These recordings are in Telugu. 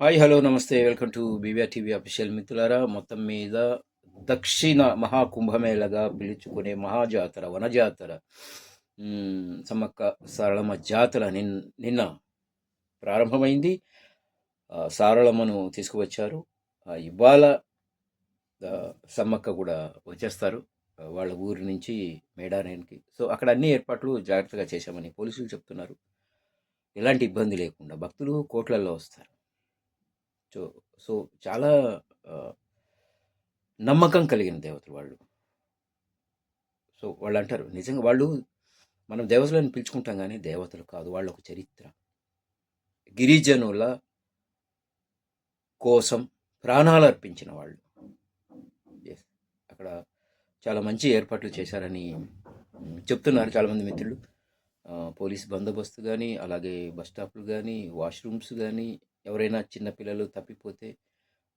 హాయ్ హలో నమస్తే. Welcome to BVR TV official మిత్రులారా. మొత్తం మీద దక్షిణ మహాకుంభమేళగా పిలుచుకునే మహాజాతర వనజాతర మ్, సమ్మక్క సారళమ్మ జాతర నిన్ నిన్న ప్రారంభమైంది. సారళమ్మను తీసుకువచ్చారు. ఇవాళ సమ్మక్క కూడా వచ్చేస్తారు. వాళ్ళ ఊరి నుంచి మేడారానికి సో అక్కడ అన్ని ఏర్పాట్లు జాగ్రత్తగా చేశామని పోలీసులు చెప్తున్నారు. ఎలాంటి ఇబ్బంది లేకుండా భక్తులు కోట్లల్లో వస్తారు. సో సో చాలా నమ్మకం కలిగిన దేవతలు వాళ్ళు. సో వాళ్ళు అంటారు నిజంగా వాళ్ళు మనం దేవతలను పిలుచుకుంటాం కానీ దేవతలు కాదు వాళ్ళ ఒక చరిత్ర. గిరిజనుల కోసం ప్రాణాలు అర్పించిన వాళ్ళు అక్కడ చాలా మంచి ఏర్పాట్లు చేశారని చెప్తున్నారు చాలామంది మిత్రులు. పోలీస్ బందోబస్తు కానీ అలాగే బస్ స్టాప్లు కానీ వాష్రూమ్స్ కానీ ఎవరైనా చిన్న పిల్లలు తప్పిపోతే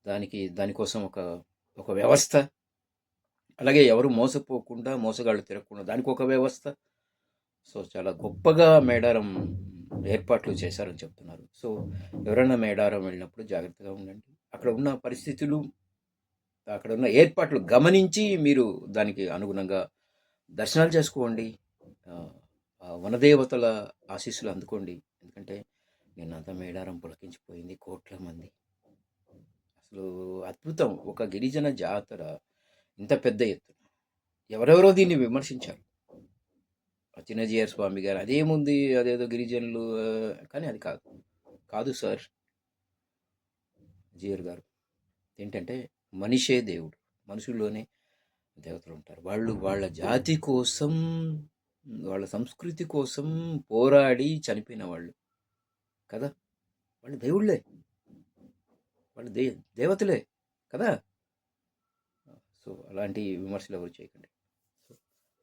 దానికి దానికోసం ఒక ఒక వ్యవస్థ. అలాగే ఎవరు మోసపోకుండా మోసగాళ్ళు తిరగకుండా దానికి ఒక వ్యవస్థ. సో చాలా గొప్పగా మేడారం ఏర్పాట్లు చేశారని చెప్తున్నారు. సో ఎవరైనా మేడారం వెళ్ళినప్పుడు జాగ్రత్తగా ఉండండి. అక్కడ ఉన్న పరిస్థితులు అక్కడ ఉన్న ఏర్పాట్లు గమనించి మీరు దానికి అనుగుణంగా దర్శనాలు చేసుకోండి. వనదేవతల ఆశీస్సులు అందుకోండి. ఎందుకంటే నిన్నంతా మేడారం పులకించిపోయింది కోట్ల మంది. అసలు అద్భుతం. ఒక గిరిజన జాతర ఇంత పెద్ద ఎత్తున. ఎవరెవరో దీన్ని విమర్శించారు. చిన్నజీఆర్ స్వామి గారు అదేముంది అదేదో గిరిజనులు కానీ అది కాదు. కాదు సార్. జీఆర్ గారు. ఏంటంటే మనిషే దేవుడు. మనుషుల్లోనే దేవతలు ఉంటారు. వాళ్ళు వాళ్ళ జాతి కోసం వాళ్ళ సంస్కృతి కోసం పోరాడి చనిపోయిన వాళ్ళు. కదా? వాళ్ళు దేవుళ్ళే. వాళ్ళు దే దేవతలే కదా? సో అలాంటి విమర్శలు ఎవరు చేయకండి. సో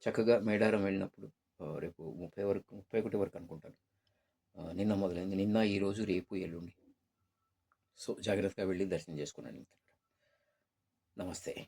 చక్కగా మేడారం వెళ్ళినప్పుడు రేపు ముప్పై వరకు ముప్పై ఒకటి వరకు అనుకుంటాను. నిన్న మొదలైంది. నిన్న ఈరోజు రేపు ఎల్లుండి. సో జాగ్రత్తగా వెళ్ళి దర్శనం చేసుకున్నాను నమస్తే.